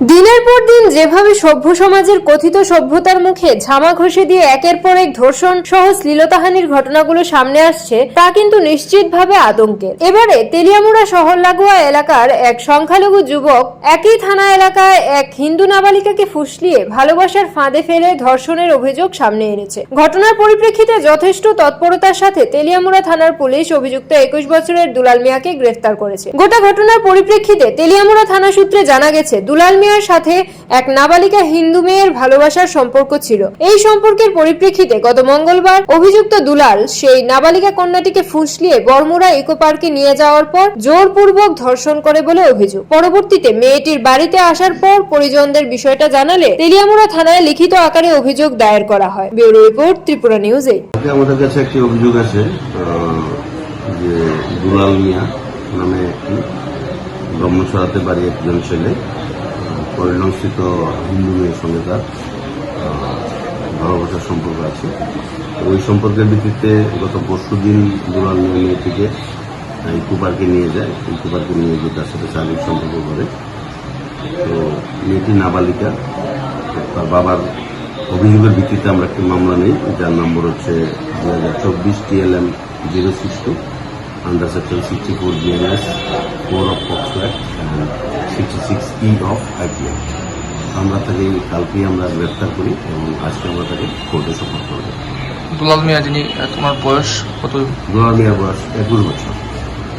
দিনের পর দিন যেভাবে সভ্য সমাজের কথিত সভ্যতার মুখে ঝামা ঘষে দিয়ে একের পর এক ধর্ষণ সহ শ্লীলতাহানির ঘটনাগুলো সামনে আসছে, তা কিন্তু নিশ্চিতভাবে আতঙ্কের। এবারে তেলিয়ামুড়া শহর লাগোয়া এলাকার এক সংখ্যালঘু যুবক একই থানা এলাকায় এক হিন্দু নাবালিকাকে ফুসলিয়ে ভালোবাসার ফাঁদে ফেলে ধর্ষণের অভিযোগ সামনে এনেছে। ঘটনার পরিপ্রেক্ষিতে যথেষ্ট তৎপরতার সাথে তেলিয়ামুড়া থানার পুলিশ অভিযুক্ত একুশ বছরের দুলাল মিয়াকে গ্রেফতার করেছে। গোটা ঘটনার পরিপ্রেক্ষিতে তেলিয়ামুড়া থানা সূত্রে জানা গেছে, দুলাল মিয়ার সাথে এক নাবালিকা হিন্দু মেয়ের ভালোবাসার সম্পর্ক ছিল। এই সম্পর্কের পরিপ্রেক্ষিতে গত মঙ্গলবার অভিযুক্ত দুলাল সেই নাবালিকা কন্যাটিকে ফুসলিয়ে বর্মুরা ইকো পার্কে নিয়ে যাওয়ার পর জোরপূর্বক ধর্ষণ করে বলে অভিযোগ। পরবর্তীতে মেয়েটির বাড়িতে আসার পর পরিজনদের বিষয়টা জানালে তেলিয়ামুড়া থানায় লিখিত আকারে অভিযোগ দায়ের করা হয়। ব্যুরো রিপোর্ট, ত্রিপুরা নিউজ আমাদের কাছে একটি অভিযোগ আছে যে দুলাল মিয়া নামে একটি ব্রহ্মসরাতে বাড়ি একজন ছেলে পরিণস্থিত হিন্দু মেয়ের সঙ্গে তার ভালোবাসার সম্পর্ক আছে। ওই সম্পর্কের ভিত্তিতে গত পরশু দিন দুলাল মিয়া মেয়েটিকে ইকো পার্কে নিয়ে যায়। ইকো পার্কে নিয়ে গিয়ে তার সাথে শারীরিক সম্পর্ক করে। তো মেয়েটি নাবালিকা। তার বাবার অভিযোগের ভিত্তিতে আমরা একটি মামলা নেই। যার নম্বর হচ্ছে দু হাজার চব্বিশ TLM zero six two under section sixty four GNS four of POCSO act E of IPL আমরা তাকে কালকেই আমরা গ্রেপ্তার করি এবং আজকে আমরা তাকে কোর্টে সফর করব। দুলাল মিয়া যিনি তোমার বয়স কত? দুলাল মিয়ার বয়স একুশ বছর।